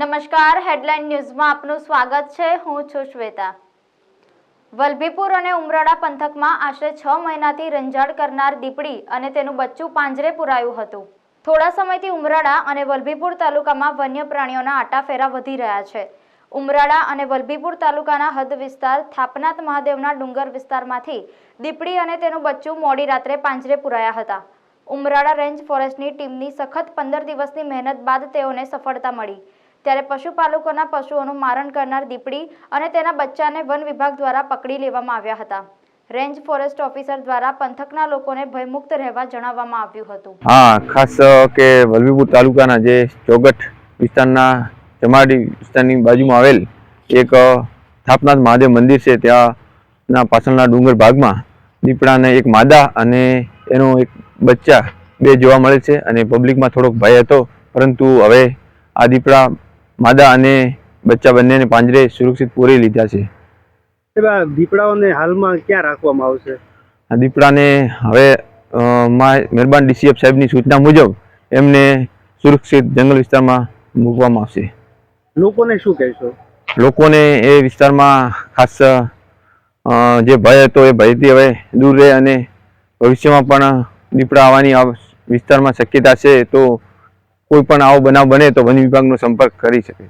નમસ્કાર હેડલાઇન ન્યૂઝમાં આપનું સ્વાગત છે. હું છું શ્વેતા. વલભીપુર અને ઉમરાળા પંથકમાં આશરે છ મહિનાથી રંજાડ કરનાર દીપડી અને તેનું બચ્ચું પાંજરે પુરાયું હતું. થોડા સમયથી ઉમરાળા અને વલભીપુર તાલુકામાં વન્ય પ્રાણીઓના આટાફેરા વધી રહ્યા છે. ઉમરાળા અને વલભીપુર તાલુકાના હદ વિસ્તાર થાપનાથ મહાદેવના ડુંગર વિસ્તારમાંથી દીપડી અને તેનું બચ્ચું મોડી રાત્રે પાંજરે પુરાયા હતા. ઉમરાળા રેન્જ ફોરેસ્ટની ટીમની સખત પંદર દિવસની મહેનત બાદ તેઓને સફળતા મળી. ત્યારે પશુપાલકોના પશુઓનું મારણ કરનાર દીપડી અને તેના બચ્ચાને વન વિભાગ દ્વારા પકડી લેવામાં આવ્યા હતા. રેન્જ ફોરેસ્ટ ઓફિસર દ્વારા પંથકના લોકોને ભયમુક્ત રહેવા જણાવવામાં આવ્યું હતું. હા, ખાસ કે વલભીપુર તાલુકાના જે ચોગઠ વિસ્તારના જમાડી વિસ્તારની બાજુમાં આવેલ એક સ્થાપનાથ થાપનાથ મહાદેવ મંદિર છે, ત્યાંના પાછળના ડુંગર ભાગમાં દીપડાને એક માદા અને એનો એક બચ્ચા બે જોવા મળે છે અને પબ્લિકમાં થોડોક ભય હતો, પરંતુ હવે આ દીપડા માદા અને બચ્ચા બંનેને પાંજરે સુરક્ષિત પૂરી લીધા છે. દીપડાઓને હાલમાં ક્યાં રાખવામાં આવશે? આ દીપડાને હવે મહેરબાન ડીસીએફ સાહેબની સૂચના મુજબ એમને સુરક્ષિત જંગલ વિસ્તારમાં મૂકવામાં આવશે. લોકોને શું કહેશો? લોકોને એ વિસ્તારમાં ખાસ જે ભય હતો એ ભયથી હવે દૂર રહે અને ભવિષ્યમાં પણ દીપડા આવવાની વિસ્તારમાં શક્યતા છે તો કોઈ પણ આવો બનાવ બને તો વન વિભાગનો સંપર્ક કરી શકે.